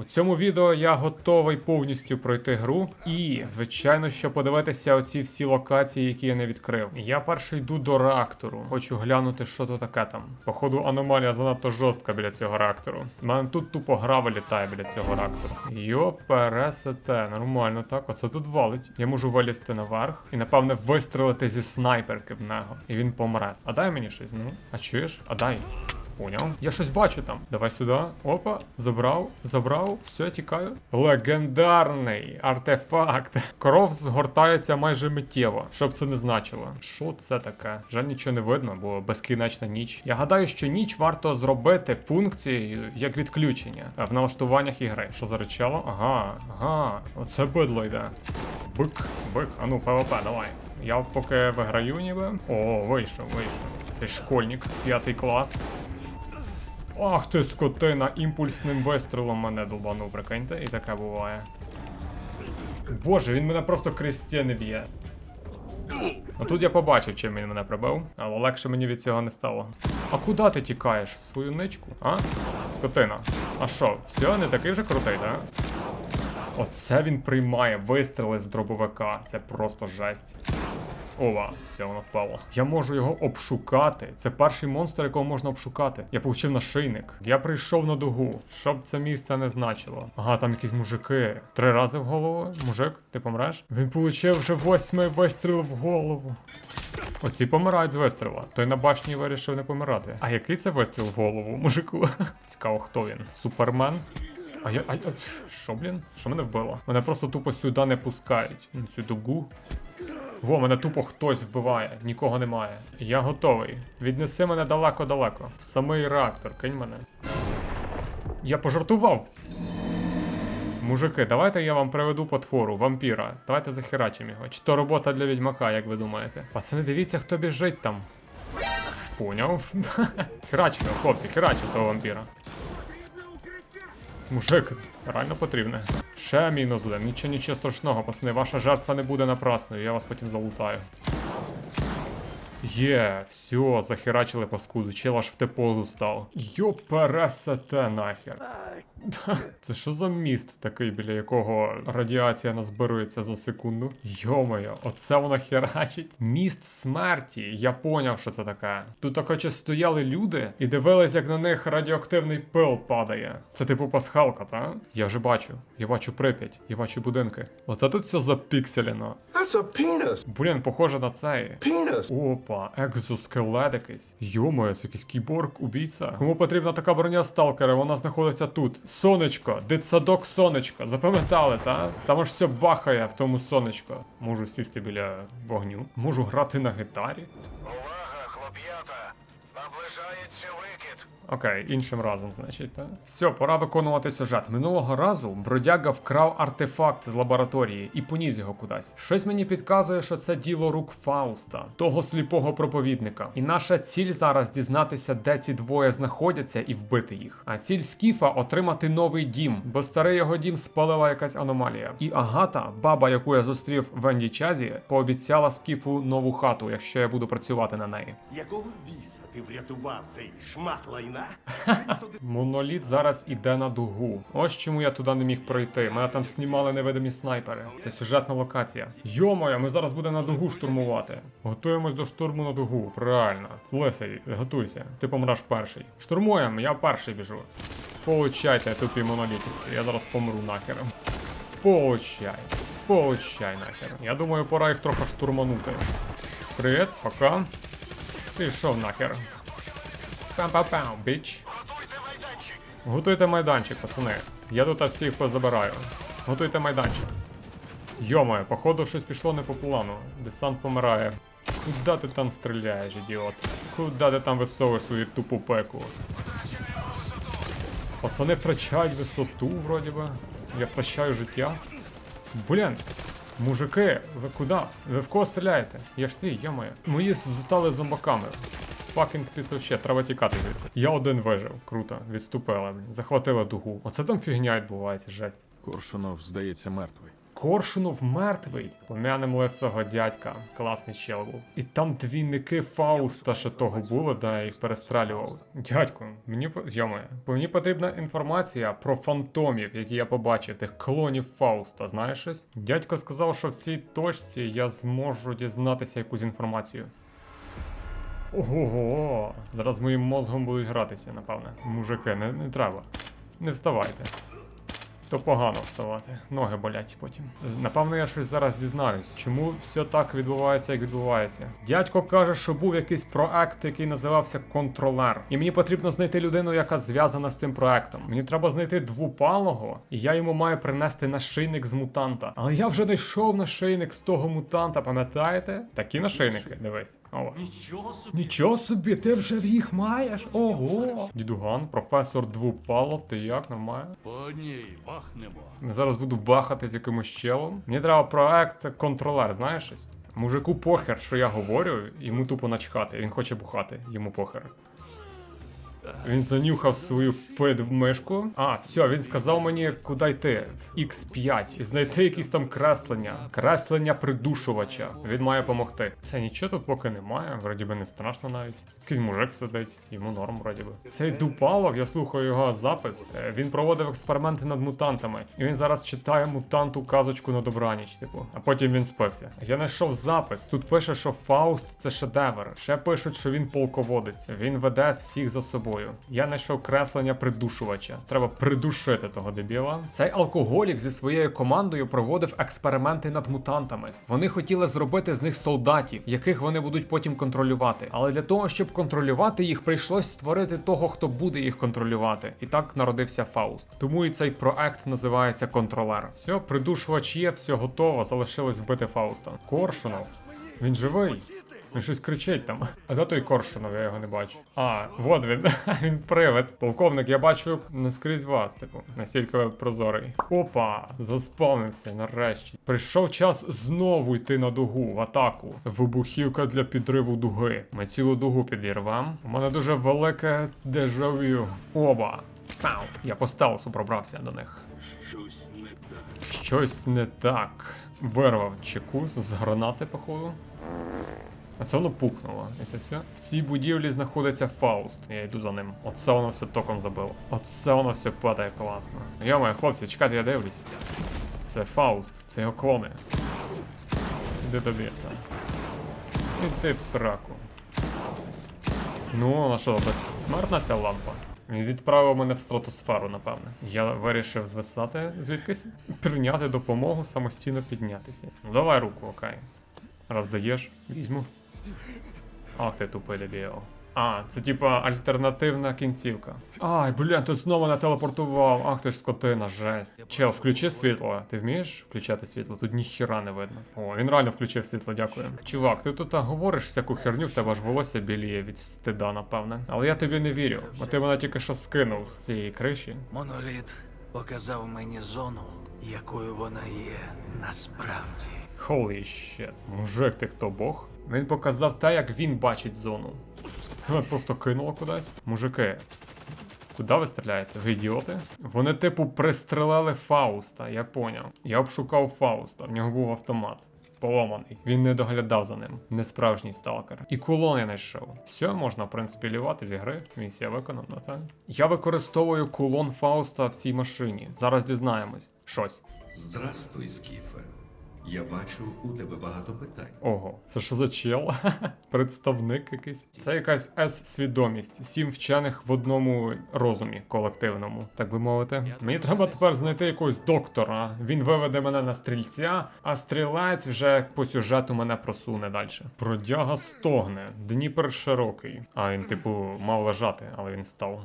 У цьому відео я готовий повністю пройти гру і, звичайно, що подивитися оці всі локації, які я не відкрив. Я перший йду до реактору. Хочу глянути, що то таке там. Походу, аномалія занадто жорстка біля цього реактору. У мене тут тупо грава літає біля цього реактору. Йо, пересете, нормально так. Оце тут валить. Я можу вилізти наверх і, напевне, вистрелити зі снайперки в нього. І він помре. А дай мені щось, ну. А чуєш? А дай. Поняв? Я щось бачу там. Давай сюди. Опа, забрав, забрав, все, тікаю. Легендарний артефакт. Кров згортається майже миттєво, щоб це не значило. Що це таке? Жаль, нічого не видно, бо безкінечна ніч. Я гадаю, що ніч варто зробити функцією як відключення в налаштуваннях ігри. Що заричало? Ага, ага, оце бидло йде. Бик, бик, а ну, ПВП, давай. Я поки виграю ніби. О, вийшов, вийшов. Цей школьник, п'ятий клас. Ах ти скотина, імпульсним вистрілом мене долбанув, прикиньте, і таке буває. Боже, він мене просто крестєни б'є. Ну тут я побачив, чим він мене прибив, але легше мені від цього не стало. А куди ти тікаєш? В свою ничку? А? Скотина. А що, все, не такий вже крутий, да? Оце він приймає вистріли з дробовика. Це просто жесть. Ова, все, воно впало. Я можу його обшукати. Це перший монстр, якого можна обшукати. Я получив нашийник. Я прийшов на дугу, щоб це місце не значило. Ага, там якісь мужики. Три рази в голову. Мужик, ти помреш? Він получив вже восьмий вистріл в голову. Оці помирають з вистріла. Той на башні вирішив не помирати. А який це вистріл в голову, мужику? Цікаво, хто він? Супермен? А я. А, а що, блін? Що мене вбило? Мене просто тупо сюди не пускають. На цю дугу. Во, мене тупо хтось вбиває, нікого немає. Я готовий. Віднеси мене далеко-далеко. Самий реактор, кинь мене. Я пожартував. Мужики, давайте я вам приведу потвору, вампіра. Давайте захерачимо його. Чи то робота для відьмака, як ви думаєте? Пацани, дивіться, хто біжить там. Поняв? Херачимо, хлопці, херачимо того вампіра. Мужик, реально потрібне. Ще мінус один. Нічого нічого страшного, пацани. Ваша жертва не буде напрасною, я вас потім залутаю. Є, все, захерачили паскуду, чел аж в те позу став. Йо пересете нахер. Це що за міст такий, біля якого радіація назбирується за секунду? Йо-моє, оце воно херачить. Міст смерті. Я поняв, що це таке. Тут короче стояли люди і дивились, як на них радіоактивний пил падає. Це типу пасхалка, та? Я вже бачу. Я бачу Прип'ять, я бачу будинки. Оце тут все запікселено. Блін, похоже на цей. Penis. Опа, екзоскелет якийсь. Йомоє, це якийсь кіборг, убійця. Кому потрібна така броня сталкера, вона знаходиться тут. Сонечко, дитсадок сонечко. Запам'ятали, та? Там аж все бахає в тому сонечко. Можу сісти біля вогню. Можу грати на гітарі. Увага, хлоп'ята! Наближається викид. Окей, іншим разом, значить, так? Все, пора виконувати сюжет. Минулого разу бродяга вкрав артефакт з лабораторії і поніс його кудись. Щось мені підказує, що це діло рук Фауста, того сліпого проповідника. І наша ціль зараз дізнатися, де ці двоє знаходяться, і вбити їх. А ціль Скіфа отримати новий дім, бо старий його дім спалила якась аномалія. І Агата, баба, яку я зустрів в Ендічазі, пообіцяла Скіфу нову хату, якщо я буду працювати на неї. Якого біса ти врятував цей шмат лайна? Моноліт зараз іде на дугу. Ось чому я туди не міг пройти. Мене там знімали невидимі снайпери. Це сюжетна локація. Йомоя, ми зараз будемо на дугу штурмувати. Готуємось до штурму на дугу. Правильно. Лисий, готуйся. Ти помреш перший. Штурмуємо, я перший біжу. Получайте, тупі монолітівці. Я зараз помру нахер. Получай. Получай нахер. Я думаю, пора їх трохи штурманути. Привіт, пока. Пішов нахер. Пам-пам-пам, біч. Готуйте майданчик, пацани. Я тут всіх позабираю. Готуйте майданчик. Йомає, походу щось пішло не по плану. Десант помирає. Куда ти там стріляєш, ідіот? Куда ти там висовуєш свою тупу пеку? Пацани втрачають висоту, вроді би. Я втрачаю життя. Блін, мужики, ви куди? Ви в кого стріляєте? Я ж свій, моя. Мої зутали зомбаками. Факінг пісовще, треба тікати звідси. Я один вижив. Круто, Відступила. Захватила дугу. Оце там фігня відбувається, жесть. Коршунов, здається, мертвий. Коршунов мертвий. Пом'янем лисого дядька. Класний чел був. І там двійники Фауста ще того було, да, їх перестрелював. Дядьку, мені йоме, мені потрібна інформація про фантомів, які я побачив, тих клонів Фауста. Знаєш щось? Дядько сказав, що в цій точці я зможу дізнатися якусь інформацію. Ого, зараз моїм мозгом будуть гратися, напевне. Мужики, не, не треба. Не вставайте. То погано вставати. Ноги болять потім. Напевно, я щось зараз дізнаюсь, чому все так відбувається, як відбувається. Дядько каже, що був якийсь проект, який називався Контролер. І мені потрібно знайти людину, яка зв'язана з цим проектом. Мені треба знайти двупалого, і я йому маю принести нашийник з мутанта. Але я вже знайшов нашийник з того мутанта, пам'ятаєте? Такі нашийники, дивись. О. Нічого собі. Нічого собі, ти вже їх маєш? Ого! Дідуган, професор Двупалов, ти як нормально? По одній бахнемо. Я зараз буду бахати з якимось челом. Мені треба проект контролер, знаєш щось? Мужику похер, що я говорю, йому тупо начхати. Він хоче бухати, йому похер. Він занюхав свою пидмишку. А, все, він сказав мені, куди йти. В X5. І знайти якісь там креслення. Креслення придушувача. Він має допомогти. Це нічого тут поки немає, вроді би не страшно навіть. Якийсь мужик сидить, йому норм, вроді би. Цей Дупалов, я слухаю його запис. е, Він проводив експерименти над мутантами. І він зараз читає мутанту казочку на добраніч, типу. А потім він спився. Я знайшов запис. Тут пише, що Фауст це шедевр. Ще пишуть, що він полководець. Він веде всіх за собою. Я знайшов креслення придушувача. Треба придушити того дебіла. Цей алкоголік зі своєю командою проводив експерименти над мутантами. Вони хотіли зробити з них солдатів, яких вони будуть потім контролювати. Але для того, щоб контролювати їх, прийшлось створити того, хто буде їх контролювати. І так народився Фауст. Тому і цей проект називається контролер. Все, придушувач є, все готово. Залишилось вбити Фауста. Коршунов. Він живий. Він щось кричить там. А де той Коршунов, я його не бачу. А, вот він. він привид. Полковник, я бачу не скрізь вас, типу, настільки ви прозорий. Опа, заспавнився нарешті. Прийшов час знову йти на дугу, в атаку. Вибухівка для підриву дуги. Ми цілу дугу підірвем. У мене дуже велике дежавю. Оба. Пау. Я по стелсу пробрався до них. Щось не так. Щось не так. Вирвав чеку з гранати, походу. А це воно пукнуло. І це все. В цій будівлі знаходиться Фауст. Я йду за ним. Оце воно все током забило. Оце воно все падає класно. Йома, хлопці, чекайте, я дивлюсь. Це Фауст, це його клони. Іди до біса. Іди в сраку. Ну, а що, безсмертна ця лампа? Він відправив мене в стратосферу, напевне. Я вирішив звисати звідкись, прийняти допомогу, самостійно піднятися. Ну давай руку, окей. Раз даєш, візьму. Ах ти тупий дебіл. А, це типа альтернативна кінцівка. Ай, блін, ти знову не телепортував. Ах ти ж скотина, жесть. Чел, включи світло. Ти вмієш включати світло? Тут ніхіра не видно. О, він реально включив світло, дякую. Чувак, ти тут говориш всяку херню, в тебе аж волосся біліє від стида, напевне. Але я тобі не вірю, бо ти мене тільки що скинув з цієї криші. Моноліт показав мені зону, якою вона є насправді. Holy shit. Мужик, ти хто бог? Він показав те, як він бачить зону. Це просто кинуло кудись. Мужики, куди ви стріляєте? Ви ідіоти? Вони, типу, пристрелили Фауста, я поняв. Я обшукав Фауста, в нього був автомат. Поломаний. Він не доглядав за ним. Не справжній сталкер. І кулон я знайшов. Все, можна, в принципі, лівати з ігри. Місія виконана, так? Я використовую кулон Фауста в цій машині. Зараз дізнаємось. Щось. Здрастуй, Скіфе. Я бачу, у тебе багато питань. Ого, це що за чел? Представник якийсь. Це якась С-свідомість. Сім вчених в одному розумі колективному, так би мовити. Мені треба тепер знайти якогось доктора. Він виведе мене на стрільця, а стрілець вже по сюжету мене просуне далі. Бродяга стогне, Дніпр широкий. А він, типу, мав лежати, але він встав.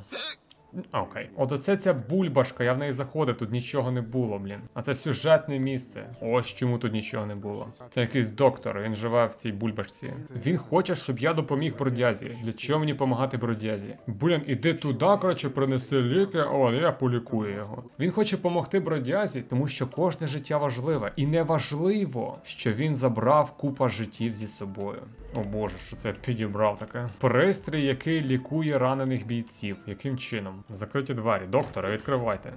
А, Окей. От оце ця бульбашка, я в неї заходив, тут нічого не було, блін. А це сюжетне місце. Ось чому тут нічого не було. Це якийсь доктор, він живе в цій бульбашці. Він хоче, щоб я допоміг бродязі. Для чого мені допомагати бродязі? Блін, іди туди, коротше, принеси ліки, о, я полікую його. Він хоче допомогти бродязі, тому що кожне життя важливе. І не важливо, що він забрав купа життів зі собою. О боже, що це підібрав таке. Пристрій, який лікує ранених бійців. Яким чином? Закриті двері. Доктора, відкривайте.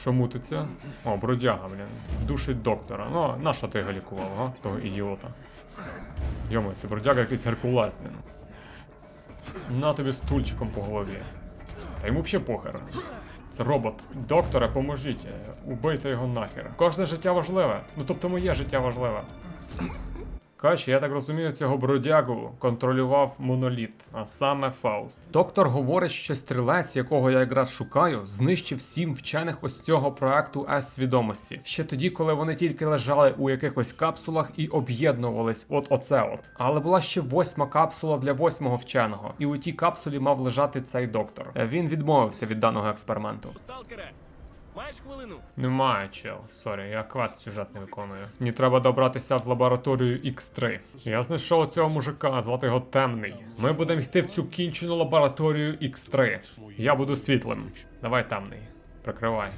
Що мутиться? О, бродяга, блін. Душить доктора. Ну, на ти його лікував, га? Того ідіота. Йомо, це бродяга якийсь Геркулес, блін. На тобі стульчиком по голові. Та йому взагалі похер. Це робот. Докторе, поможіть. Убийте його нахер. Кожне життя важливе. Ну тобто моє життя важливе. Коротше, я так розумію, цього бродягу контролював моноліт, а саме Фауст. Доктор говорить, що стрілець, якого я якраз шукаю, знищив сім вчених ось цього проекту С-свідомості. Ще тоді, коли вони тільки лежали у якихось капсулах і об'єднувались, от оце от. Але була ще восьма капсула для восьмого вченого, і у тій капсулі мав лежати цей доктор. Він відмовився від даного експерименту. Сталкере, маєш хвилину? Немає, чел. Сорі, я квест сюжет не виконую. Мені треба добратися в лабораторію X3. Я знайшов цього мужика, звати його Темний. Ми будемо йти в цю кінчену лабораторію X3. Я буду світлим. Давай темний. Прикривай.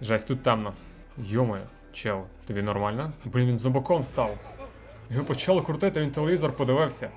Жесть, тут темно. Йомаю, чел, тобі нормально? Блін, він зомбаком став. Його почало крутити, він телевізор подивився.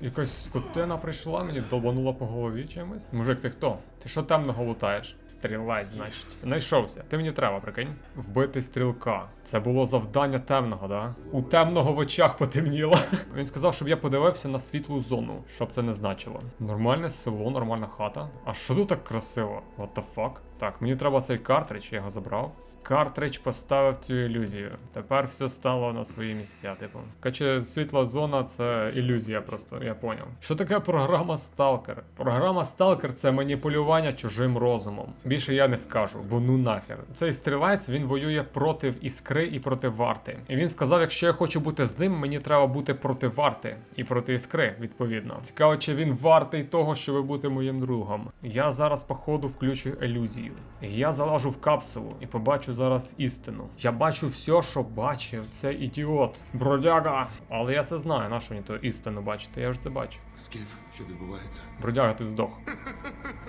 Якась скотина прийшла, мені долбанула по голові чимось. Мужик, ти хто? Ти що темного лутаєш? Стрілець, значить. Знайшовся. Ти мені треба, прикинь. Вбити стрілка. Це було завдання темного, да? У темного в очах потемніло. Він сказав, щоб я подивився на світлу зону, щоб це не значило. Нормальне село, нормальна хата. А що тут так красиво? What the fuck? Так, мені треба цей картридж, я його забрав. Картридж поставив цю ілюзію. Тепер все стало на свої місця, типу. Каче світла зона це ілюзія просто, я поняв. Що таке програма Stalker? Програма Stalker це маніпулювання чужим розумом. Більше я не скажу, бо ну нахер. Цей стрілець він воює проти іскри і проти варти. І він сказав, якщо я хочу бути з ним, мені треба бути проти варти і проти іскри, відповідно. Цікаво, чи він вартий того, щоб бути моїм другом. Я зараз, походу, включу ілюзію. Я залажу в капсулу і побачу зараз істину. Я бачу все, що бачив. Це ідіот. Бродяга. Але я це знаю, на що мені то істину бачити? Я ж це бачу. Скіф, що відбувається? Бродяга, ти здох.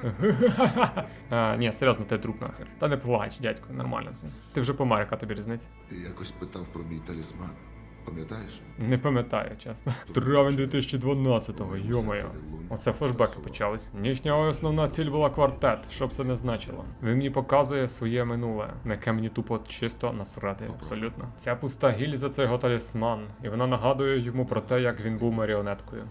а, ні, серйозно, ти труп нахер. Та не плач, дядько, нормально все. Ти вже помер, яка тобі різниця? Ти якось питав про мій талісман. Пам'ятаєш? Не пам'ятаю, чесно. Травень 2012-го, йомаю. Оце флешбеки почались. Їхня основна ціль була квартет, що б це не значило. Він мені показує своє минуле, на яке мені тупо чисто насрати, абсолютно. Ця пуста гільза це його талісман, і вона нагадує йому про те, як він був маріонеткою.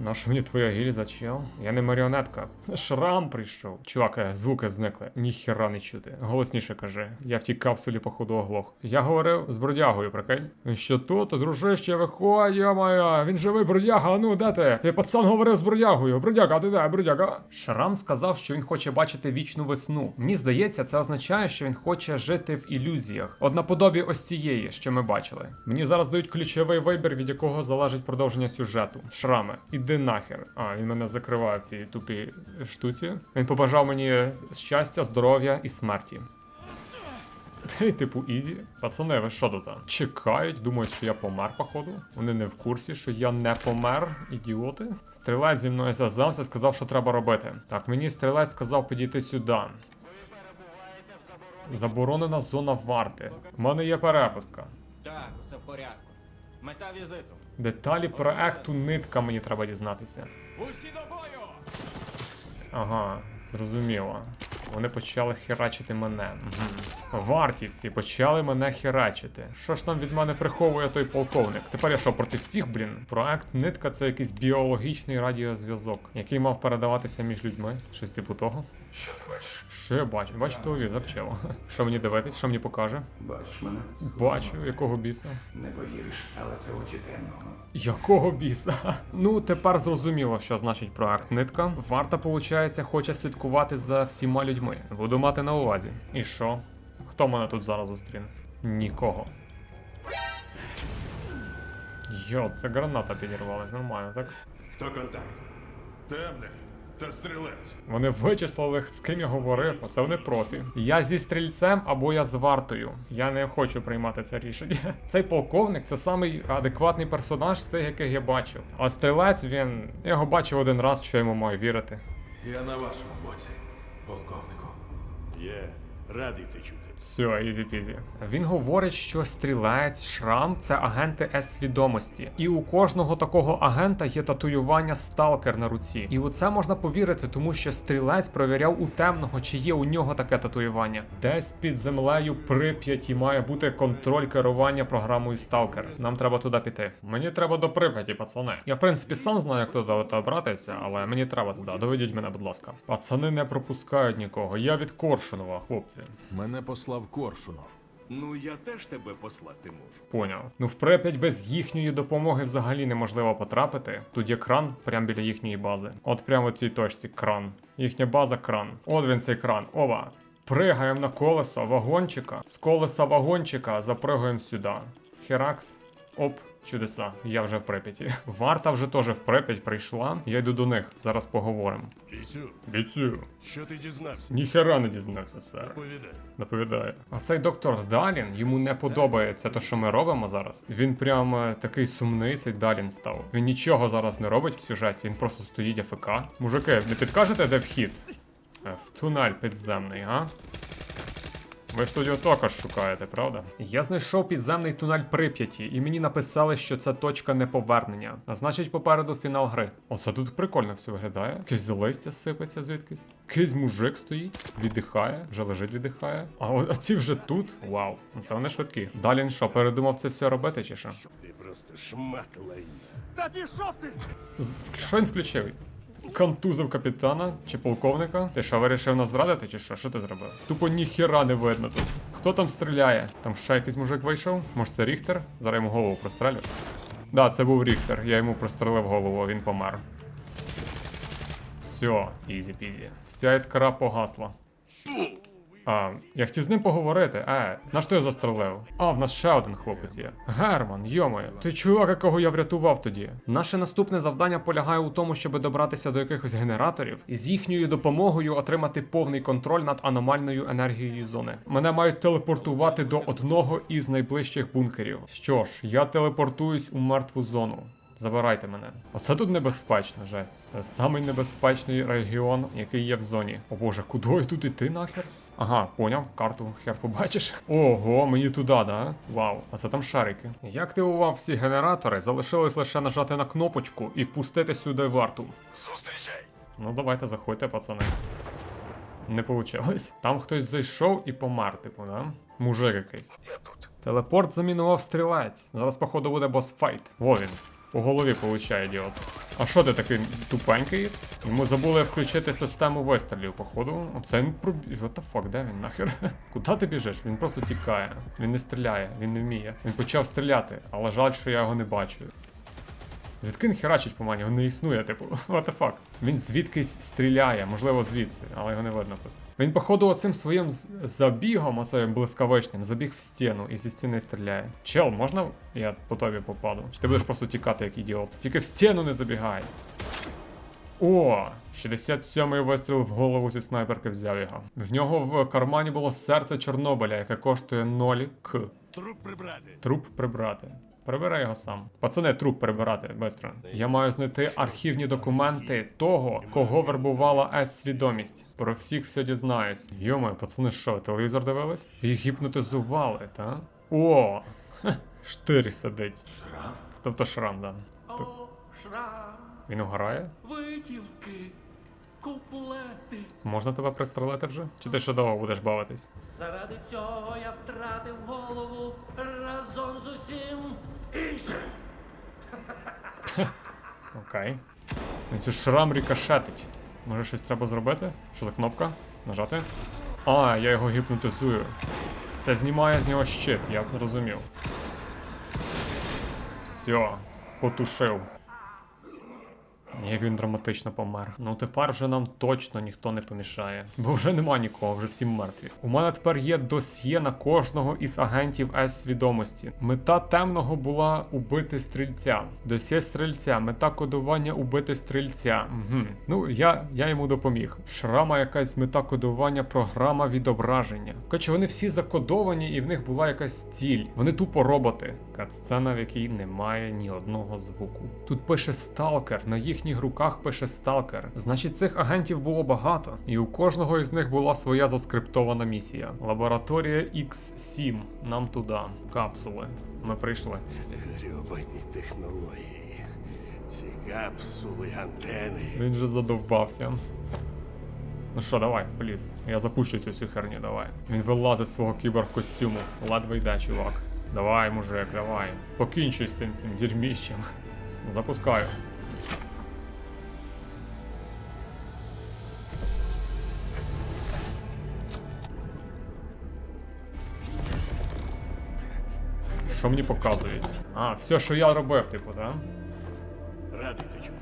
Нащо мені твоя гільза, чел? Я не маріонетка. Шрам прийшов. Чувак, е, звуки зникли. Ніхіра не чути. Голосніше кажи. Я в тій капсулі походу оглох. Я говорив з бродягою, прикинь. Що тут, дружище, виходь, моя. Він живий бродяга, а ну де ти? Ти пацан говорив з бродягою. Бродяга, ти де, бродяга? Шрам сказав, що він хоче бачити вічну весну. Мені здається, це означає, що він хоче жити в ілюзіях. От наподобі ось цієї, що ми бачили. Мені зараз дають ключовий вибір, від якого залежить продовження сюжету. Шрами, іди нахер. А, він мене закриває в цій тупій штуці. Він побажав мені щастя, здоров'я і смерті. Та й типу ізі. Пацани, ви що тут? Чекають, думають, що я помер, походу. Вони не в курсі, що я не помер, ідіоти. Стрілець зі мною зв'язався, сказав, що треба робити. Так, мені стрілець сказав підійти сюди. Заборонена зона варти. У мене є перепустка. Так, усе в порядку. Мета візиту. Деталі проекту нитка мені треба дізнатися. Усі до бою! Ага, зрозуміло. Вони почали херачити мене. Угу. Вартівці почали мене херачити. Що ж там від мене приховує той полковник? Тепер я що, проти всіх, блін? Проект нитка це якийсь біологічний радіозв'язок, який мав передаватися між людьми. Щось типу того. Що ти бачиш? Що я бачу? Бачу телевізор, чело. Що мені дивитись, що мені покаже? Бачиш мене? Бачу, якого біса. Не повіриш, але це очі темного. Якого біса? Ну, тепер зрозуміло, що значить проект нитка. Варта, получається, хоче слідкувати за всіма людьми. Буду мати на увазі. І що? Хто мене тут зараз зустріне? Нікого. Йо, це граната підірвалась, нормально, так? Хто контакт? Темний та стрілець. Вони вичислили, з ким я говорив, а це вони проти. Я зі стрільцем або я з вартою. Я не хочу приймати це рішення. Цей полковник це самий адекватний персонаж з тих, яких я бачив. А стрілець він. Я його бачив один раз, що йому маю вірити. Я на вашому боці, полковнику. Є. Радий це чути. Все, ізі пізі. Він говорить, що стрілець, шрам це агенти С-свідомості. І у кожного такого агента є татуювання сталкер на руці. І у це можна повірити, тому що стрілець провіряв у темного, чи є у нього таке татуювання. Десь під землею Прип'яті має бути контроль керування програмою Сталкер. Нам треба туди піти. Мені треба до Прип'яті, пацани. Я в принципі сам знаю, як туди добратися, але мені треба туди. Доведіть мене, будь ласка. Пацани не пропускають нікого. Я від Коршунова, хлопці. Мене послав Коршунов. Ну я теж тебе послати можу. Поняв. Ну в Прип'ять без їхньої допомоги взагалі неможливо потрапити. Тут є кран прямо біля їхньої бази. От прямо в цій точці кран. Їхня база кран. От він цей кран. Ова. Пригаємо на колесо вагончика. З колеса вагончика запригаємо сюди. Херакс. Оп. Чудеса, я вже в Прип'яті. Варта вже теж в Прип'ять прийшла. Я йду до них. Зараз поговоримо. Бійцю, Бійцю. що ти дізнався? Ніхера не дізнався, сер. Повідай. Доповідає. А цей доктор Далін, йому не подобається те, що ми робимо зараз. Він прям е, такий сумний, цей Далін став. Він нічого зараз не робить в сюжеті, він просто стоїть АФК. Мужики, не підкажете, де вхід? Е, В тунель підземний, га? Ви ж тут його також шукаєте, правда? Я знайшов підземний тунель Прип'яті, і мені написали, що це точка неповернення. А значить, попереду фінал гри. Оце тут прикольно все виглядає. Якесь листя сипеться звідкись. Якийсь мужик стоїть, віддихає, вже лежить, віддихає. А, а ці вже тут. Вау, ну це вони швидкі. Далі він що, передумав це все робити, чи що? Ти просто шмат лайна. З- Що він включив? Контузив капітана чи полковника? Ти що, вирішив нас зрадити, чи що? Що ти зробив? Тупо ніхіра не видно тут. Хто там стріляє? Там ще якийсь мужик вийшов? Може це Ріхтер? Зараз йому голову прострелю. Да, це був Ріхтер. Я йому прострелив голову, він помер. Все, ізі пізі. Вся іскра погасла. А, я хотів з ним поговорити. Е, на що я застрелив? А, в нас ще один хлопець є. Герман, йомою, ти чувак, якого я врятував тоді. Наше наступне завдання полягає у тому, щоб добратися до якихось генераторів і з їхньою допомогою отримати повний контроль над аномальною енергією зони. Мене мають телепортувати до одного із найближчих бункерів. Що ж, я телепортуюсь у мертву зону. Забирайте мене. Оце тут небезпечно, жесть. Це самий небезпечний регіон, який є в зоні. О боже, куди тут іти нахер? Ага, поняв, карту хер побачиш. Ого, мені туди, да? Вау, а це там шарики. Я активував всі генератори, залишилось лише нажати на кнопочку і впустити сюди варту. Зустрічай. Ну давайте заходьте, пацани. Не получилось. Там хтось зайшов і помер, типу, да? Мужик якийсь. Я тут. Телепорт замінував стрілець. Зараз, походу, буде босфайт. Во він. По голові получає діод. А що ти такий тупенький? Йому забули включити систему вистрілів, походу. Оце він проб... What the fuck, де він нахер? Куди ти біжиш? Він просто тікає. Він не стріляє, він не вміє. Він почав стріляти, але жаль, що я його не бачу. Звідки він херачить по мені? Він не існує, типу, what the fuck. Він звідкись стріляє, можливо, звідси, але його не видно просто. Він, походу, оцим своїм забігом, оцим блискавичним, забіг в стіну і зі стіни стріляє. Чел, можна я по тобі попаду? Чи ти будеш просто тікати, як ідіот? Тільки в стіну не забігай. О, 67-й вистріл в голову зі снайперки взяв його. В нього в кармані було серце Чорнобиля, яке коштує 0 к. Труп прибрати. Труп прибрати. Прибирай його сам. Пацани, труп прибирати, бистро. Я маю знайти архівні документи того, кого вербувала С-свідомість. Про всіх все дізнаюсь. Йомо, пацани, що, телевізор дивились? Їх гіпнотизували, та? О! хе, Штирь сидить. Шрам? Тобто шрам, да. О, шрам, Він уграє? витівки, куплети. Можна тебе пристрелити вже? Чи ти ще довго будеш бавитись? Заради цього я втратив голову разом з усім. Окей. Цей шрам рікошетить. Може щось треба зробити? Що за кнопка? Нажати? А, я його гіпнотизую. Це знімає з нього щит, я зрозумів. Все, потушив. Як він драматично помер. Ну тепер вже нам точно ніхто не помішає. Бо вже нема нікого, вже всі мертві. У мене тепер є досьє на кожного із агентів С-свідомості. Мета темного була убити стрільця. Досьє стрільця, мета кодування убити стрільця. Угу. Ну, я, я йому допоміг. Шрама якась мета кодування, програма відображення. Коротше, вони всі закодовані, і в них була якась ціль. Вони тупо роботи. Катсцена, в якій немає ні одного звуку. Тут пише сталкер на їхній їхніх руках пише сталкер. Значить, цих агентів було багато, і у кожного із них була своя заскриптована місія. Лабораторія X7. Нам туди. Капсули. Ми прийшли. Грьобані технології. Ці капсули, антени. Він же задовбався. Ну що, давай, поліз. Я запущу цю всю херню, давай. Він вилазить з свого кіберкостюму. Ледве йде, чувак. Давай, мужик, давай. Покінчуй з цим цим дерьміщем. Запускаю. Що мені показують? А, все, що я робив, типу, да? Радий це чути.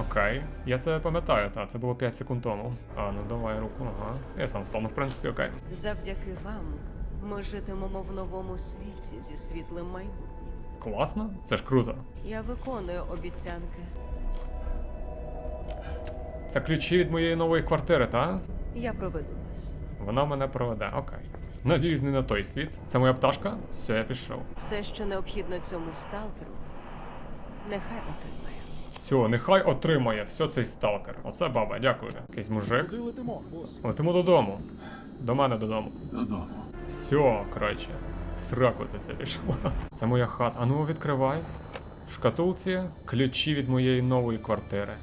Окей. Я це пам'ятаю, та це було 5 секунд тому. А, ну давай руку, ага. Я сам стану, в принципі, окей. Завдяки вам ми житимемо в новому світі зі світлим майбутнім. Класно? Це ж круто. Я виконую обіцянки. Це ключі від моєї нової квартири, та? Я проведу вас. Вона мене проведе, окей. Надіюсь, не на той світ. Це моя пташка? Все, я пішов. Все, що необхідно цьому сталкеру, нехай отримає. Все, нехай отримає все цей сталкер. Оце баба, дякую. Якийсь мужик. Куди летимо, бос? Летимо додому. До мене додому. Додому. Все, коротше. В сраку це все пішло. Це моя хата. А ну відкривай. В шкатулці ключі від моєї нової квартири.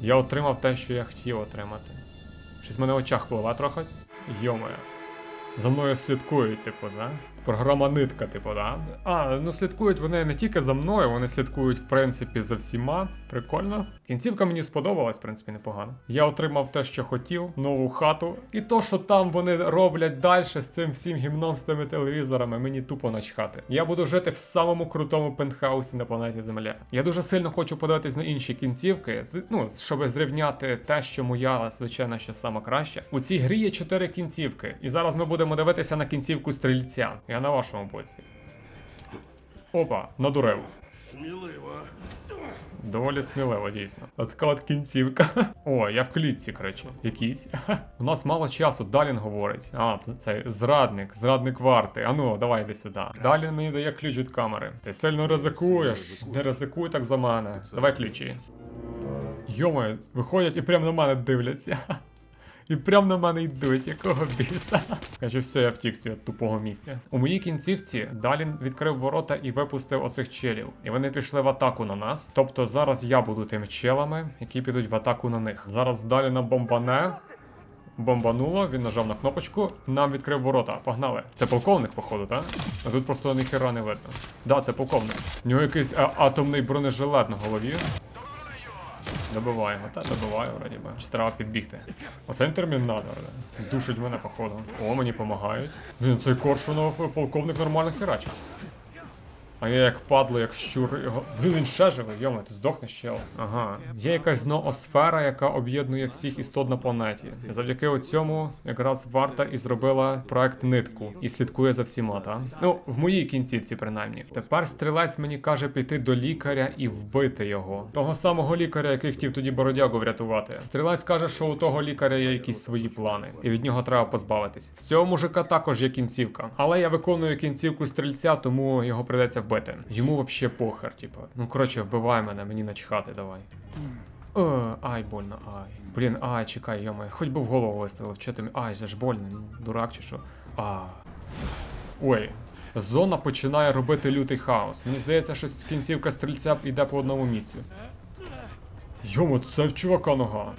Я отримав те, що я хотів отримати. Щось в мене в очах пливе трохи. Йомає. За мною слідкують, типу, да? Програма нитка, типу, да? А, ну слідкують вони не тільки за мною, вони слідкують, в принципі, за всіма. Прикольно. Кінцівка мені сподобалась, в принципі, непогано. Я отримав те, що хотів, нову хату. І то, що там вони роблять далі з цим всім гімном, з тими телевізорами, мені тупо начхати. Я буду жити в самому крутому пентхаусі на планеті Земля. Я дуже сильно хочу подивитись на інші кінцівки, ну, щоб зрівняти те, що моя, звичайно, ще сама краща. У цій грі є чотири кінцівки, і зараз ми будемо дивитися на кінцівку стрільця. Я на вашому боці. Опа, надурив. Сміливо. Доволі сміливо, дійсно. От така от кінцівка. О, я в клітці, коротше. Якийсь. У нас мало часу, Далін говорить. А, це- це зрадник, зрадник варти. Ану, давай йди сюди. Далін мені дає ключ від камери. Ти сильно ризикуєш. Не ризикуй так за мене. Давай ключі. Йомо, виходять і прямо на мене дивляться. І прям на мене йдуть, якого біса. Каже, все, я втік з цього тупого місця. У моїй кінцівці Далін відкрив ворота і випустив оцих челів. І вони пішли в атаку на нас. Тобто зараз я буду тими челами, які підуть в атаку на них. Зараз Даліна бомбане. Бомбануло, він нажав на кнопочку, нам відкрив ворота. Погнали. Це полковник, походу, так? А тут просто ніхера не видно. Да, це полковник. У нього якийсь а, атомний бронежилет на голові. Добиваємо, та добиваю, вроді би. Чи треба підбігти? Оце термінатор. Душить мене, походу. О, мені допомагають. Він цей Коршунов полковник нормально херачить. А я як падло, як щур його. Блін, він ще живий, йома, ти здохнеш чел. Ага. Є якась ноосфера, яка об'єднує всіх істот на планеті. Завдяки цьому якраз варта і зробила проект нитку і слідкує за всіма, та? Ну, в моїй кінцівці, принаймні. Тепер стрілець мені каже піти до лікаря і вбити його. Того самого лікаря, який хотів тоді бородягу врятувати. Стрілець каже, що у того лікаря є якісь свої плани, і від нього треба позбавитись. В цього мужика також є кінцівка. Але я виконую кінцівку стрільця, тому його придеться вбити. Йому вообще похер, типу. Ну коротше, вбивай мене, мені начхати, давай. О, ай, больно, ай. Блін, ай, чекай, йома, хоч би в голову вистрілив, що ти. Ай, це ж больно, ну, дурак чи що. А. Ой. Зона починає робити лютий хаос. Мені здається, що кінцівка стрільця йде по одному місцю. Йомо, це в чувака нога.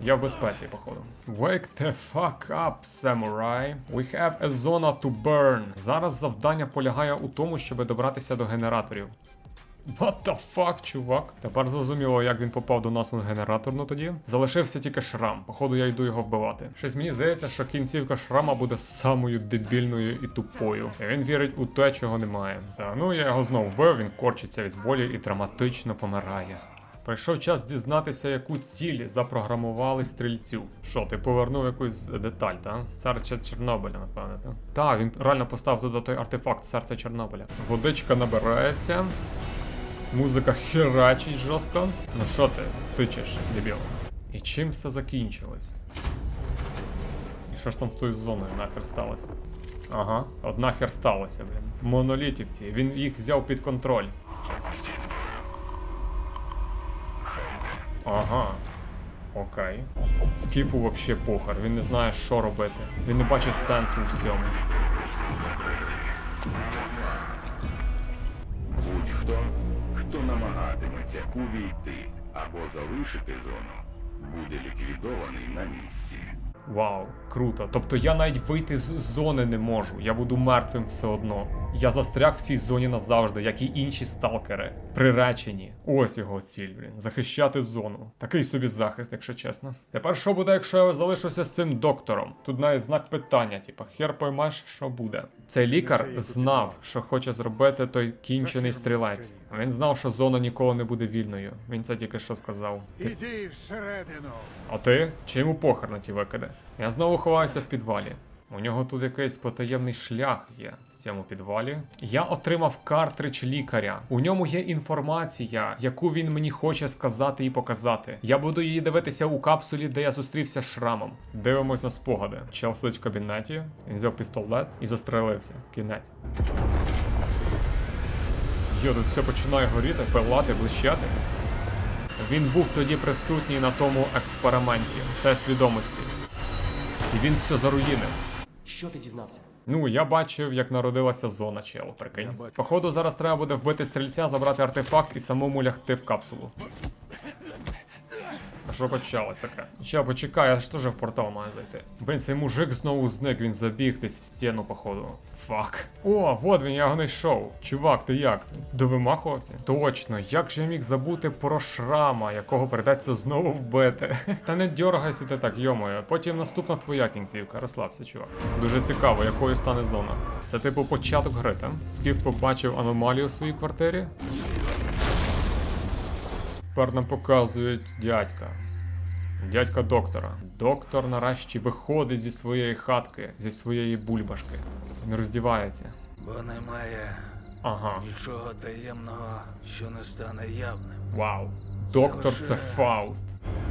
Я в безпеці, походу. Wake the fuck up, samurai. We have a zona to burn. Зараз завдання полягає у тому, щоб добратися до генераторів. What the fuck, чувак? Тепер зрозуміло, як він попав до нас у генераторну тоді. Залишився тільки шрам. Походу, я йду його вбивати. Щось мені здається, що кінцівка шрама буде самою дебільною і тупою. І він вірить у те, чого немає. Та ну я його знову вбив, він корчиться від болі і драматично помирає. Прийшов час дізнатися, яку ціль запрограмували стрільцю. Що, ти повернув якусь деталь, та? Серце Чорнобиля, напевне, та? Та, він реально поставив туди той артефакт серця Чорнобиля. Водичка набирається. Музика херачить жорстко. Ну що ти, тичеш, дебіл? І чим все закінчилось? І що ж там з тою зоною нахер сталося? Ага, от нахер сталося, блін. Монолітівці. Він їх взяв під контроль. Ага. Окей. Скіфу вообще похер, він не знає, що робити. Він не бачить сенсу у всьому. Будь-хто, хто намагатиметься увійти або залишити зону, буде ліквідований на місці. Вау, круто. Тобто я навіть вийти з зони не можу. Я буду мертвим все одно. Я застряг в цій зоні назавжди, як і інші сталкери. Приречені. Ось його ціль, блін. Захищати зону. Такий собі захист, якщо чесно. Тепер що буде, якщо я залишуся з цим доктором? Тут навіть знак питання, типа, хер поймеш, що буде. Цей лікар знав, що хоче зробити той кінчений стрілець. Він знав, що зона ніколи не буде вільною. Він це тільки що сказав. Іди всередину. А ти? Чи йому похер на ті викиди? Я знову ховаюся в підвалі. У нього тут якийсь потаємний шлях є в цьому підвалі. Я отримав картридж лікаря. У ньому є інформація, яку він мені хоче сказати і показати. Я буду її дивитися у капсулі, де я зустрівся з шрамом. Дивимось на спогади. Чел сидить в кабінеті, він взяв пістолет і застрелився. Кінець. Йо, тут все починає горіти, пилати, блищати. Він був тоді присутній на тому експерименті. Це свідомості. І він все заруїнив. Що ти дізнався? Ну, я бачив, як народилася зона чело, прикинь. Походу, зараз треба буде вбити стрільця, забрати артефакт і самому лягти в капсулу. А що почалось таке? Ща, почекай, я ж в портал маю зайти. Блін, цей мужик знову зник, він забіг десь в стіну, походу. Фак. О, вот він, я його знайшов. Чувак, ти як? Довимахувався? Точно, як же я міг забути про шрама, якого придеться знову вбити? Та не дьоргайся ти так, йомою. Потім наступна твоя кінцівка. Розслабся, чувак. Дуже цікаво, якою стане зона. Це типу початок гри, там? Скіф побачив аномалію у своїй квартирі. Тепер нам показують дядька. Дядька доктора. Доктор нарешті виходить зі своєї хатки, зі своєї бульбашки. Він роздівається. Бо немає Ага. нічого таємного, що не стане явним. Вау. Доктор лише- це Фауст.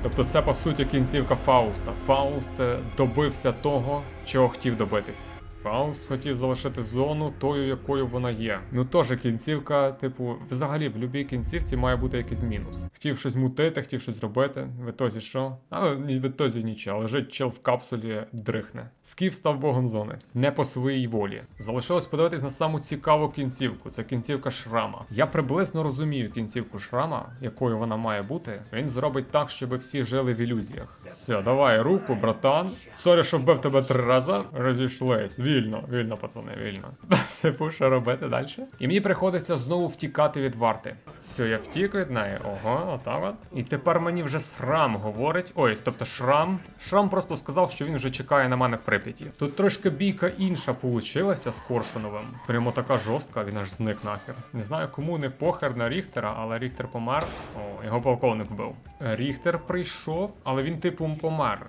Тобто це по суті кінцівка Фауста. Фауст е, добився того, чого хотів добитись. Фауст хотів залишити зону тою, якою вона є. Ну теж кінцівка, типу, взагалі в будь-якій кінцівці має бути якийсь мінус. Хотів щось мутити, хотів щось зробити. В ітозі що? А в ітозі нічого. Лежить чел в капсулі, дрихне. Скіф став богом зони. Не по своїй волі. Залишилось подивитись на саму цікаву кінцівку. Це кінцівка шрама. Я приблизно розумію кінцівку шрама, якою вона має бути. Він зробить так, щоб всі жили в ілюзіях. Все, давай руку, братан. Сорі, що вбив тебе три рази. Розійшлись. Вільно, вільно, пацани, вільно. Це що робити далі. І мені приходиться знову втікати від варти. Все, я втік від неї. Ого, отак от. І тепер мені вже срам говорить. Ой, тобто шрам. Шрам просто сказав, що він вже чекає на мене в Прип'яті. Тут трошки бійка інша получилася з Коршуновим. Прямо така жорстка, він аж зник нахер. Не знаю, кому не похер на Ріхтера, але Ріхтер помер. О, його полковник вбив. Ріхтер прийшов, але він типу помер.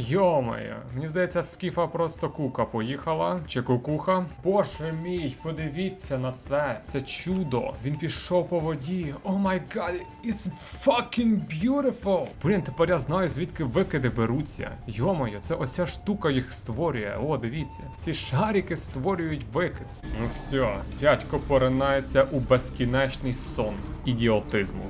Йомає, мені здається, Скіфа просто кука поїхала. Чи кукуха. Боже мій, подивіться на це. Це чудо. Він пішов по воді. О май гад, it's fucking beautiful. Блін, тепер я знаю, звідки викиди беруться. Йомаю, це оця штука їх створює. О, дивіться. Ці шарики створюють викид. Ну все, дядько поринається у безкінечний сон ідіотизму.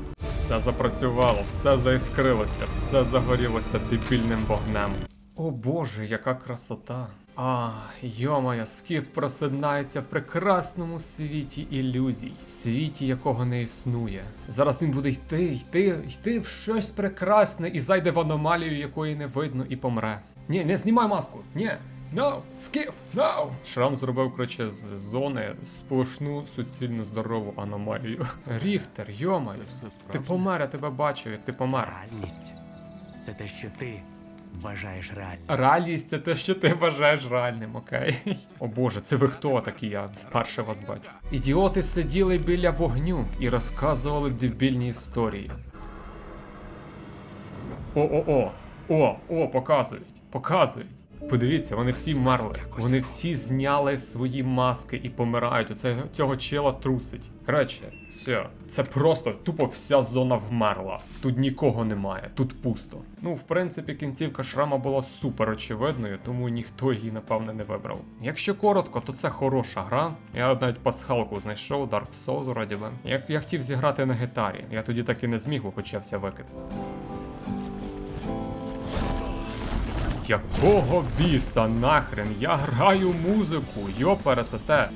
Все запрацювало, все заіскрилося, все загорілося дебільним вогнем. О боже, яка красота! А, йомая, скіф просинається в прекрасному світі ілюзій, світі якого не існує. Зараз він буде йти, йти, йти в щось прекрасне і зайде в аномалію, якої не видно, і помре. Ні, не знімай маску! Ні! No! Скіф! No! Шрам зробив, коротше, з зони сплошну суцільну здорову аномалію. Ріхтер, йомаю, ти помер, я тебе бачив, як ти помер. Реальність це те, що ти вважаєш реальним. Реальність це те, що ти вважаєш реальним, окей? О боже, це ви хто такі? Я вперше вас бачу. Ідіоти сиділи біля вогню і розказували дебільні історії. О-о-о! О, о, показують, показують. Подивіться, вони всі мерли. Вони всі зняли свої маски і помирають. Оце цього чела трусить. Коротше, все, це просто тупо вся зона вмерла. Тут нікого немає, тут пусто. Ну, в принципі, кінцівка шрама була супер очевидною, тому ніхто її, напевне, не вибрав. Якщо коротко, то це хороша гра. Я навіть пасхалку знайшов, Dark Souls, би. Як я хотів зіграти на гітарі, я тоді так і не зміг, бо почався викид. Якого біса нахрен? Я граю музику, йо пересете.